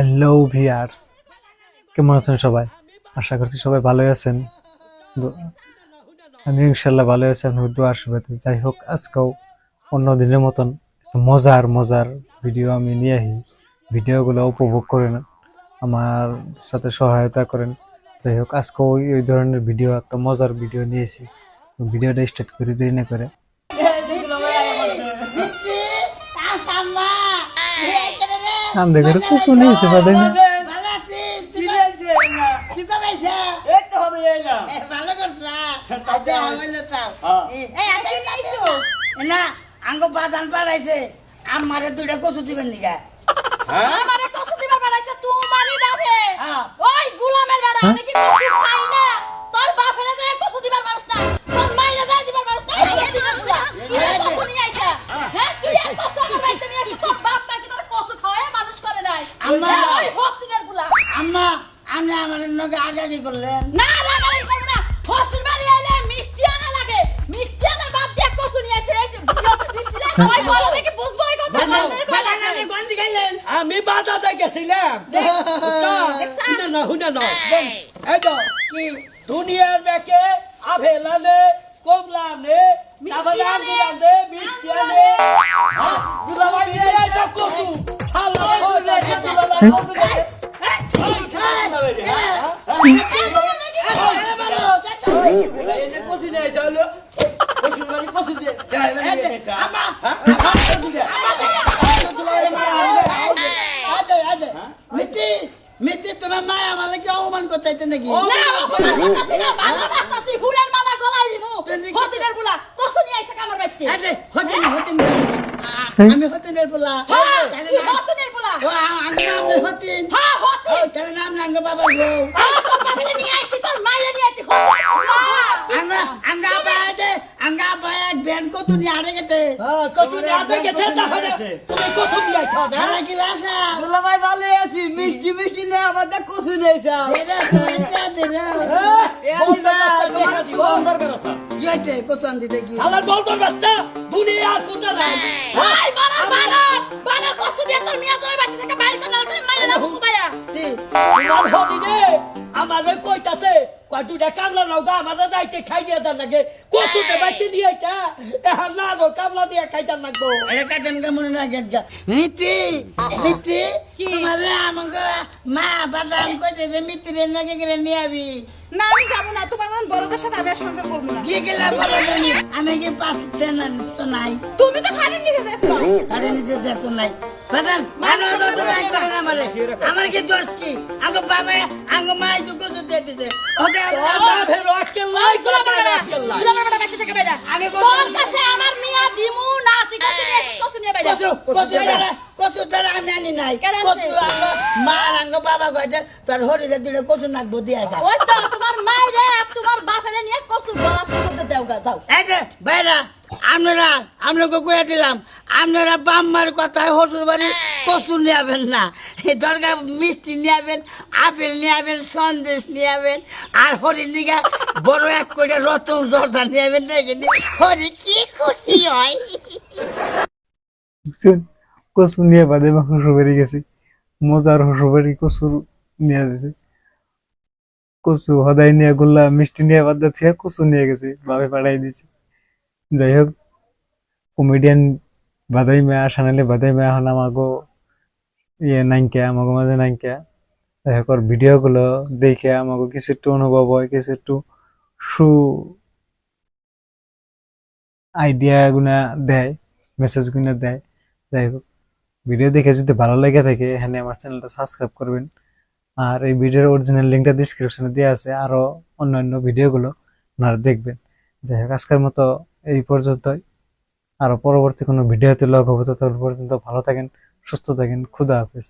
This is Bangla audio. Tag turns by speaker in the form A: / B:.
A: হ্যালো ভিয়ার্স কেমন আছেন সবাই? আশা করছি সবাই ভালো আছেন। আমি ইনশাল্লাহ ভালো আছি আপনার দোয়ার শুভেতে যাই হোক, আজকেও অন্য দিনের মতন মজার মজার ভিডিও আমি নিয়ে আসি ভিডিওগুলো উপভোগ করেন, আমার সাথে সহায়তা করেন। যাই হোক, আজকেও ওই ধরনের ভিডিও, একটা মজার ভিডিও নিয়েছি। ভিডিওটা স্টার্ট করে দেরি না করে। কান দেখে তো শুনিয়েছে বাদাই না।
B: আঙ্গ বাদান পাড়াইছে আমারে দুইটা কচু দিবেন নিগা
C: আমারে কসু দিবার বাড়াইছে তোমারই বাপে।
B: হ্যাঁ।
C: ওই গুলামের বাড়া আমি কি কসু খাই না?
B: আম্মা।
C: ওই ভক্তিদেরগুলা
B: আম্মা আপনি আমার নগে আগাদি করলেন।
C: না না না এই করবে না। ফসল বাড়ি আইলে মিষ্টি আনা লাগে। মিষ্টি আনা বাদ দিয়ে কসু নিয়ে আইছে এই যে দিছিলে ওই বলো দেখি বুঝব এই কথা
B: বাদান আপনি গন্ডি খাইলেন
D: আমি বাজারে গেছিলাম? না শুনে না এই। তো
B: কি
D: দুনিয়ার ব্যাকে আভেলানে কমলানে তারপরে
C: আনে,
D: আঙ্গুরানে মিষ্টি আনে। হ্যাঁ, দুলাভাই নিয়ে কচু।
B: মিতি তোমার মা আমাকে কি অপমান করতে নাকি
C: না অপমান করতাছি না ভালোবাসতাছি মালা গলায় দিব
B: তুমি-
C: ফতিনের ফুলা কসু কামার বাইতে
B: হতিন হতিন আমি হতিনের পোলা
D: মিষ্টি মিষ্টি নিয়ে আমাদের কচু নিয়েছে
B: হইতে কত আনতে দেখি।
D: আমার বলতোর বাচ্চা দুনিয়ার কোথা নাই।
C: হাই মারা মারা বানার কসু দিয়ে তোর মিয়া জমে বাইতে থেকে বাইরে করে নালে মাইরে না কুবায়া।
B: তি
D: তোমার হলি রে আমাদের কইতাছে কয় দুটা কামলা নাও গা আমাদের যাইতে খাই দিয়ে দেন লাগে কচুতে বাইতে নিয়ে আইতা। এখন না গো কামলা দিয়ে খাইতাম লাগবো।
B: আরে কাজন কা মনে না গেট মিতি মিতি তোমার আমাকে মা বাদাম কইতে যে মিতি রে নাকি করে নিয়ে আবি।
E: না আমি যাব না তোমার মন বড়দের সাথে আমি সংসার করব না।
B: কি গেলাম বলো আমি কি পাঁচ দেন নাই
E: তুমি তো নিতে
B: যেত নাই। বাদাম তো নাই করে না আমারে? আমার কি দোষ কি? আঙ্গ বাবা আঙ্গ মা তো কত দিয়ে দিতে ওকে
D: আক্কেল নাই
C: গুলা
D: তোমার
C: মারা
D: আক্কেল নাই।
C: গুলা মারা বাইতে থেকে বাইরে
B: আমি
C: তোর কাছে আমার মিয়া দিমু না তুই নিয়ে আইছিস কসু নিয়ে বাইরে
B: কচু কচু দ্বারা কচু আমি আনি নাই।
C: কেন
B: কচু মা আর বাবা কইছে তোর হরিরে দিলে কচু নাকবো দিয়ে গা।
C: ওই তো তোমার মাইরে তোমার বাপেরে নিয়ে কসু গলা সম্বন্ধে দেও যাও।
B: এই যে ভাইরা আপনারা আপনাকে কয়ে দিলাম আপনারা বাম্মার কথায় হসুর বাড়ি কচু নিয়াবেন না। এই দরকার মিষ্টি নিয়াবেন আপেল নিয়াবেন সন্দেশ নিয়াবেন আর হরি নিগা বড় এক করে রতন জর্দা নিয়াবেন দেখেন হরি কি খুশি হয়।
A: কচু নিয়ে বাদে বা শ্বশুর বাড়ি গেছি। মজার শ্বশুর বাড়ি কচু নিয়ে গেছে। কচু সদাই নিয়ে গোল্লা মিষ্টি নিয়ে বাদ দিয়ে কচু নিয়ে গেছে বাবে পাঠাই দিছে। যাই হোক কমেডিয়ান বাদাই মেয়া সানালি বাদাই মেয়া এখন আমাকে ইয়ে নাইকা আমাকে মাঝে নাইকা ভিডিও গুলো দেখে আমাকে কিছু একটু অনুভব হয় কিছু একটু সু আইডিয়া গুনা দেয় মেসেজ গুনা দেয় যাই হোক ভিডিও দেখে যদি ভালো লেগে থাকে এখানে আমার চ্যানেলটা সাবস্ক্রাইব করবেন আর এই ভিডিওর অরিজিনাল লিঙ্কটা ডিসক্রিপশনে দেওয়া আছে আরও অন্যান্য ভিডিওগুলো আপনারা দেখবেন যাই হোক আজকের মতো এই পর্যন্তই আরও পরবর্তী কোনো ভিডিওতে লগ হব ততক্ষণ পর্যন্ত ভালো থাকেন সুস্থ থাকেন খুদা হাফেজ।